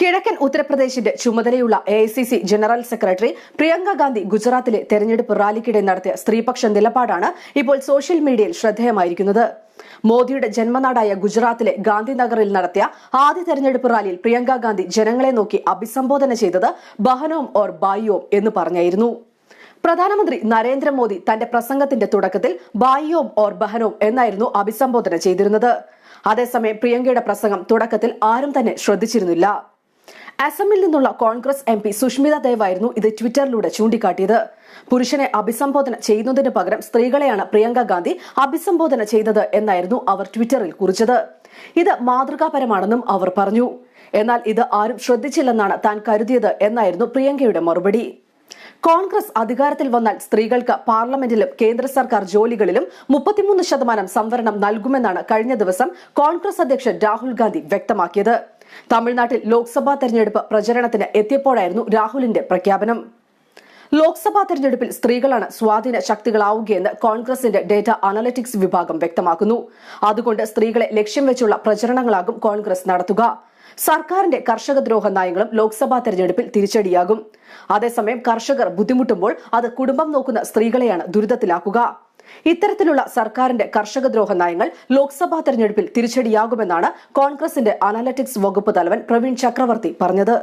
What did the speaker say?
കിഴക്കൻ ഉത്തർപ്രദേശിന്റെ ചുമതലയുള്ള A general secretary Priyanka Gandhi ഗുജറാത്തിലെ തെരഞ്ഞെടുപ്പ് റാലിക്കിടെ നടത്തിയ സ്ത്രീപക്ഷ നിലപാടാണ് ഇപ്പോൾ സോഷ്യൽ മീഡിയയിൽ ശ്രദ്ധേയമായിരിക്കുന്നത്. മോദിയുടെ ജന്മനാടായ ഗുജറാത്തിലെ ഗാന്ധിനഗറിൽ നടത്തിയ ആദ്യ തെരഞ്ഞെടുപ്പ് റാലിയിൽ പ്രിയങ്ക ഗാന്ധി ജനങ്ങളെ നോക്കി അഭിസംബോധന ചെയ്തത് ബഹനോം ഓർ ബായിയോം എന്ന് പറഞ്ഞായിരുന്നു. പ്രധാനമന്ത്രി നരേന്ദ്രമോദി തന്റെ പ്രസംഗത്തിന്റെ തുടക്കത്തിൽ ബായിയോം ഓർ ബഹനോം എന്നായിരുന്നു അഭിസംബോധന ചെയ്തിരുന്നത്. അതേസമയം പ്രിയങ്കയുടെ പ്രസംഗം തുടക്കത്തിൽ ആരും തന്നെ ശ്രദ്ധിച്ചിരുന്നില്ല. അസമിൽ നിന്നുള്ള കോൺഗ്രസ് എം പി സുഷ്മിത ദേവായിരുന്നു ഇത് ട്വിറ്ററിലൂടെ ചൂണ്ടിക്കാട്ടിയത്. പുരുഷനെ അഭിസംബോധന ചെയ്യുന്നതിന് പകരം സ്ത്രീകളെയാണ് പ്രിയങ്ക ഗാന്ധി അഭിസംബോധന ചെയ്തത് എന്നായിരുന്നു അവർ ട്വിറ്ററിൽ കുറിച്ചത്. ഇത് മാതൃകാപരമാണെന്നും അവർ പറഞ്ഞു. എന്നാൽ ഇത് ആരും ശ്രദ്ധിച്ചില്ലെന്നാണ് താൻ കരുതിയത് എന്നായിരുന്നു പ്രിയങ്കയുടെ മറുപടി. കോൺഗ്രസ് അധികാരത്തിൽ വന്നാൽ സ്ത്രീകൾക്ക് പാർലമെന്റിലും കേന്ദ്ര സർക്കാർ ജോലികളിലും മുപ്പത്തിമൂന്ന് ശതമാനം സംവരണം നൽകുമെന്നാണ് കഴിഞ്ഞ ദിവസം കോൺഗ്രസ് അധ്യക്ഷൻ രാഹുൽ ഗാന്ധി വ്യക്തമാക്കിയത്. തമിഴ്നാട്ടിൽ ലോക്സഭാ തെരഞ്ഞെടുപ്പ് പ്രചരണത്തിന് എത്തിയപ്പോഴായിരുന്നു രാഹുലിന്റെ പ്രഖ്യാപനം. ലോക്സഭാ തെരഞ്ഞെടുപ്പിൽ സ്ത്രീകളാണ് സ്വാധീന ശക്തികളാവുകയെന്ന് കോൺഗ്രസിന്റെ ഡേറ്റ അനലിറ്റിക്സ് വിഭാഗം വ്യക്തമാക്കുന്നു. അതുകൊണ്ട് സ്ത്രീകളെ ലക്ഷ്യം വെച്ചുള്ള പ്രചരണങ്ങളാകും കോൺഗ്രസ് നടത്തുക. സർക്കാരിന്റെ കർഷകദ്രോഹ നയങ്ങളും ലോക്സഭാ തെരഞ്ഞെടുപ്പിൽ തിരിച്ചടിയാകും. അതേസമയം കർഷകർ ബുദ്ധിമുട്ടുമ്പോൾ അത് കുടുംബം നോക്കുന്ന സ്ത്രീകളെയാണ് ദുരിതത്തിലാക്കുക. ഇത്തരത്തിലുള്ള സർക്കാരിന്റെ കർഷകദ്രോഹ നയങ്ങൾ ലോക്സഭാ തെരഞ്ഞെടുപ്പിൽ തിരിച്ചടിയാകുമെന്നാണ് കോൺഗ്രസിന്റെ അനാലറ്റിക്സ് വകുപ്പ് തലവൻ പ്രവീൺ ചക്രവർത്തി പറഞ്ഞത്.